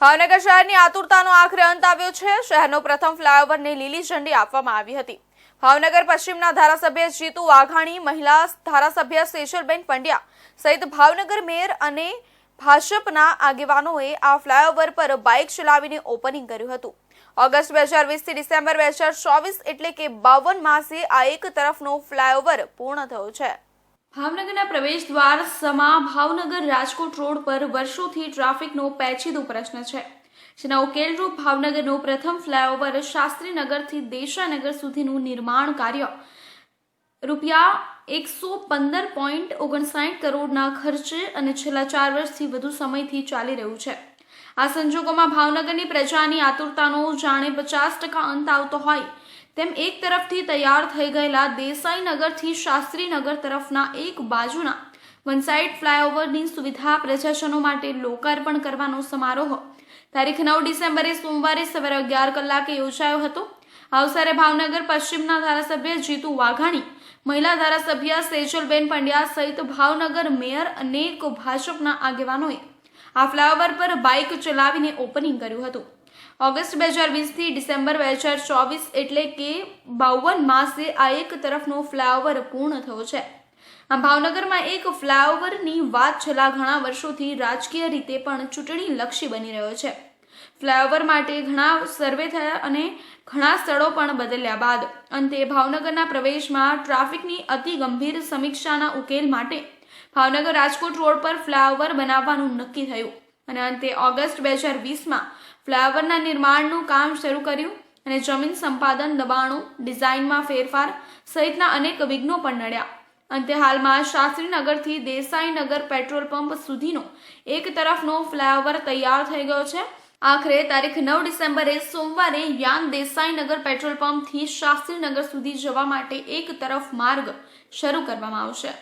ભાવનગર શહેરની આતુરતાનો આખરે અંત આવ્યો છે. શહેરનો પ્રથમ ફ્લાયઓવરને લીલી ઝંડી આપવામાં આવી હતી. ભાવનગર પશ્ચિમના ધારાસભ્ય જીતુ વાઘાણી, મહિલા ધારાસભ્ય શેષલબેન પંડ્યા સહિત ભાવનગર મેયર અને ભાજપના આગેવાનોએ આ ફ્લાયઓવર પર બાઇક ચલાવીને ઓપનિંગ કર્યું હતું. ઓગસ્ટ બે હજાર વીસથી ડિસેમ્બર બે હજાર ચોવીસ એટલે કે બાવન માસે આ એક તરફનો ફ્લાયઓવર પૂર્ણ થયો છે. ભાવનગરના પ્રવેશ દ્વાર સમા ભાવનગર રાજકોટ રોડ પર વર્ષોથી ટ્રાફિકનો પેચીદો પ્રશ્ન છે. જેના ઉકેલરૂપ ભાવનગરનો પ્રથમ ફ્લાયઓવર શાસ્ત્રીનગરથી દેશાનગર સુધીનું નિર્માણ કાર્ય. રૂપિયા એકસો પંદર પોઈન્ટ ઓગણસાઠ કરોડના ખર્ચે અને છેલ્લા ચાર વર્ષથી વધુ સમયથી ચાલી રહ્યું છે. આ સંજોગોમાં ભાવનગરની પ્રજાની આતુરતાનો જાણે પચાસ ટકા અંત આવતો હોય તેમ એક તરફથી તૈયાર થઈ ગયેલા દેસાઈનગરથી શાસ્ત્રીનગર તરફના એક બાજુના વન સાઇડ ફ્લાયઓવરની સુવિધા પ્રજાજનો માટે લોકાર્પણ કરવાનો સમારોહ તારીખ નવ ડિસેમ્બરે સોમવારે સવારે અગિયાર કલાકે યોજાયો હતો. આ અવસરે ભાવનગર પશ્ચિમના ધારાસભ્ય જીતુ વાઘાણી, મહિલા ધારાસભ્ય સેજલબેન પંડ્યા સહિત ભાવનગર મેયર અનેક ભાજપના આગેવાનોએ આ ફ્લાયઓવર પર બાઇક ચલાવીને ઓપનિંગ કર્યું હતું. ઓગસ્ટ બે હજાર વીસથી ડિસેમ્બર બે હજાર ચોવીસ એટલે કે બાવન માસે આ એક તરફનો ફ્લાયઓવર પૂર્ણ થયો છે. આ ભાવનગરમાં એક ફ્લાયઓવરની વાત છેલ્લા ઘણા વર્ષોથી રાજકીય રીતે પણ ચૂંટણી લક્ષી બની રહ્યો છે. ફ્લાયઓવર માટે ઘણા સર્વે થયા અને ઘણા સ્થળો પણ બદલ્યા બાદ. અંતે ભાવનગરના પ્રવેશમાં ટ્રાફિકની અતિ ગંભીર સમીક્ષાના ઉકેલ માટે ભાવનગર રાજકોટ રોડ પર ફ્લાયઓવર બનાવવાનું નક્કી થયું. અને અંતે ઓગસ્ટ બે હજાર વીસમાં ફ્લાયઓવરના નિર્માણનું કામ શરૂ કર્યું અને જમીન સંપાદન દબાણો, ડિઝાઇનમાં ફેરફાર સહિતના અનેક વિઘ્નો પણ નડ્યા. અંતે હાલમાં શાસ્ત્રીનગરથી દેસાઈનગર પેટ્રોલ પંપ સુધીનો એક તરફનો ફ્લાયઓવર તૈયાર થઈ ગયો છે. આખરે તારીખ નવ ડિસેમ્બરે સોમવારે યાન દેસાઈનગર પેટ્રોલ પંપથી શાસ્ત્રીનગર સુધી જવા માટે એક તરફ માર્ગ શરૂ કરવામાં આવશે.